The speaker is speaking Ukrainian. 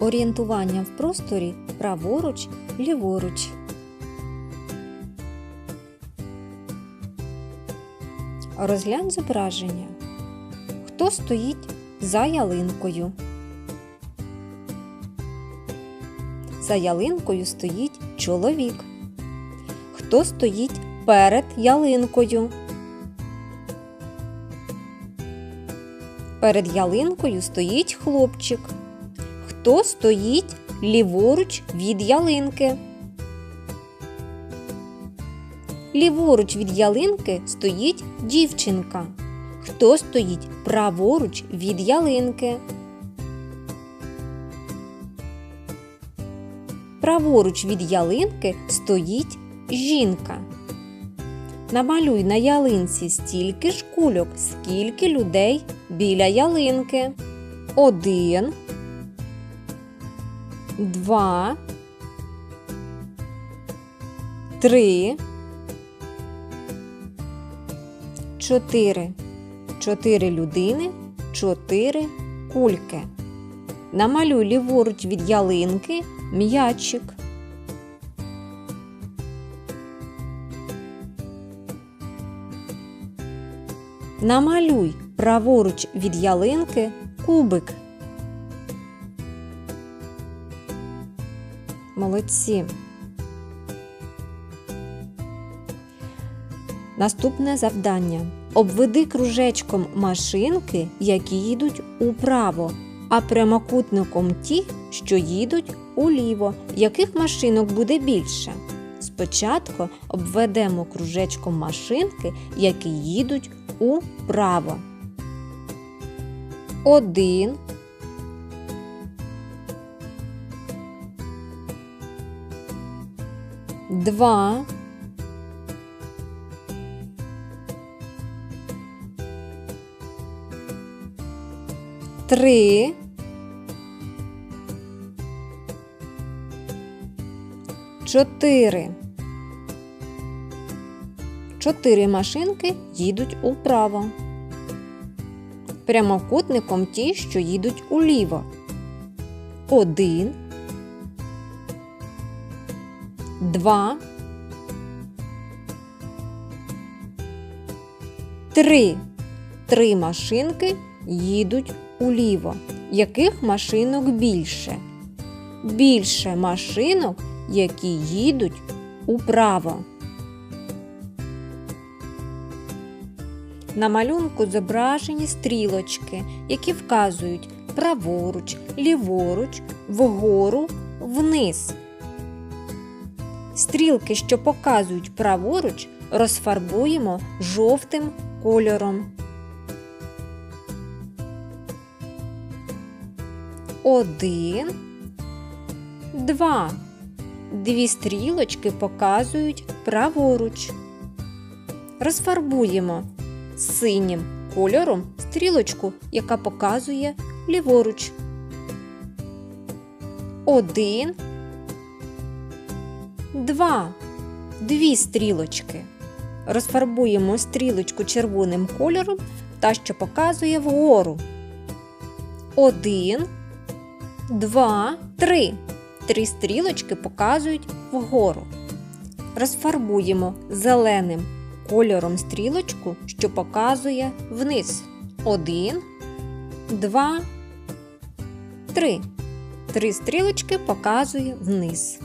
Орієнтування в просторі праворуч, ліворуч. Розглянь зображення. Хто стоїть за ялинкою? За ялинкою стоїть чоловік. Хто стоїть перед ялинкою? Перед ялинкою стоїть хлопчик. Хто стоїть ліворуч від ялинки? Ліворуч від ялинки стоїть дівчинка. Хто стоїть праворуч від ялинки? Праворуч від ялинки стоїть жінка. Намалюй на ялинці стільки ж кульок, скільки людей біля ялинки. Один, два, три, чотири. Чотири людини, чотири кульки. Намалюй ліворуч від ялинки м'ячик. Намалюй праворуч від ялинки кубик. Молодці. Наступне завдання. Обведи кружечком машинки, які їдуть управо, а прямокутником ті, що їдуть уліво. Яких машинок буде більше? Спочатку обведемо кружечком машинки, які їдуть управо. Один. Два. Три. Чотири. Чотири машинки їдуть управо. Прямокутником ті, що їдуть уліво. Один. Два. Три. Три машинки їдуть уліво. Яких машинок більше? Більше машинок, які їдуть управо. На малюнку зображені стрілочки, які вказують праворуч, ліворуч, вгору, вниз. Стрілки, що показують праворуч, розфарбуємо жовтим кольором. Один, два. Дві стрілочки показують праворуч. Розфарбуємо синім кольором стрілочку, яка показує ліворуч. Один, два, дві стрілочки. Розфарбуємо стрілочку червоним кольором та що показує вгору. Один, два, три. Три стрілочки показують вгору. Розфарбуємо зеленим кольором стрілочку, що показує вниз. Один, два, три. Три стрілочки показує вниз.